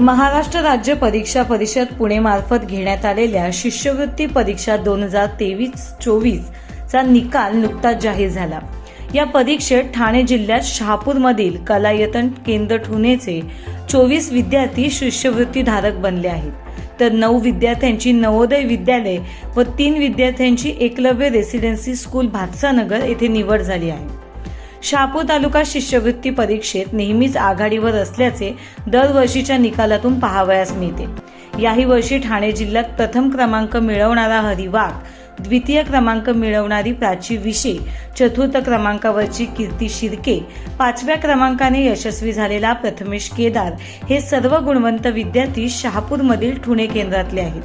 महाराष्ट्र राज्य परीक्षा परिषद पुणे मार्फत घेण्यात आलेल्या शिष्यवृत्ती परीक्षा दोन हजार तेवीस चोवीस चा निकाल नुकताच जाहीर झाला. या परीक्षेत ठाणे जिल्ह्यात शहापूरमधील कलायतन केंद्र ठुणेचे चोवीस विद्यार्थी शिष्यवृत्ती धारक बनले आहेत. तर नऊ विद्यार्थ्यांची नवोदय विद्यालय व तीन विद्यार्थ्यांची एकलव्य रेसिडेन्सी स्कूल भातसानगर येथे निवड झाली आहे. शापू तालुका शिष्यवृत्ती परीक्षेत नेहमीच आघाडीवर असल्याचे दरवर्षीच्या निकालातून पाहावयास मिळते. याही वर्षी ठाणे जिल्ह्यात प्रथम क्रमांक मिळवणारा हरिवाग द्वितीय क्रमांक मिळवणारी प्राची विशे चतुर्थ क्रमांकावरची कीर्ती शिर्के पाचव्या क्रमांकाने यशस्वी झालेला प्रथमेश केदार हे सर्व गुणवंत विद्यार्थी शहापूरमधील ठुणे केंद्रातले आहेत.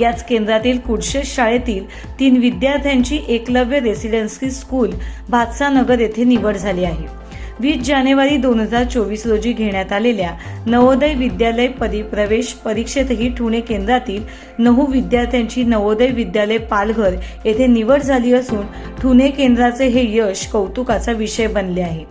याच केंद्रातील कुडशेस शाळेतील तीन विद्यार्थ्यांची एकलव्य रेसिडेन्सी स्कूल भातसानगर येथे निवड झाली आहे. वीस जानेवारी दोन हजार चोवीस रोजी घेण्यात आलेल्या नवोदय विद्यालय परिप्रवेश परीक्षेतही ठुणे केंद्रातील नऊ विद्यार्थ्यांची नवोदय विद्यालय पालघर येथे निवड झाली असून ठुणे केंद्राचे हे यश कौतुकाचा विषय बनले आहे.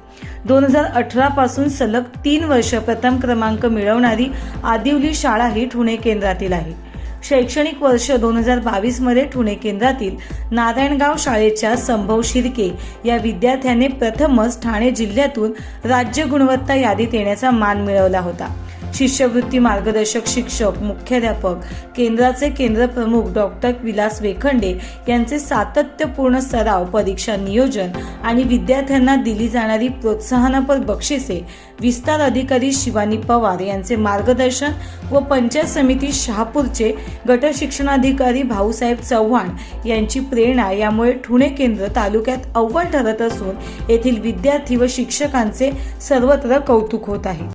दोन हजार अठरा पासून सलग तीन वर्ष प्रथम क्रमांक मिळवणारी आदिवली शाळा ही ठुणे केंद्रातील आहे. शैक्षणिक वर्ष दोन हजार बावीसमध्ये ठुणे केंद्रातील नारायणगाव शाळेच्या संभव शिर्के या विद्यार्थ्याने प्रथमच ठाणे जिल्ह्यातून राज्य गुणवत्ता यादीत येण्याचा मान मिळवला होता. शिष्यवृत्ती मार्गदर्शक शिक्षक मुख्याध्यापक केंद्राचे केंद्र प्रमुख डॉक्टर विलास वेखंडे यांचे सातत्यपूर्ण सराव परीक्षा नियोजन आणि विद्यार्थ्यांना दिली जाणारी प्रोत्साहनपर बक्षिसे विस्तार अधिकारी शिवानी पवार यांचे मार्गदर्शन व पंचायत समिती शहापूरचे गट शिक्षणाधिकारी भाऊसाहेब चव्हाण यांची प्रेरणा यामुळे ठुणे केंद्र तालुक्यात अव्वल ठरत असून येथील विद्यार्थी व शिक्षकांचे सर्वत्र कौतुक होत आहे.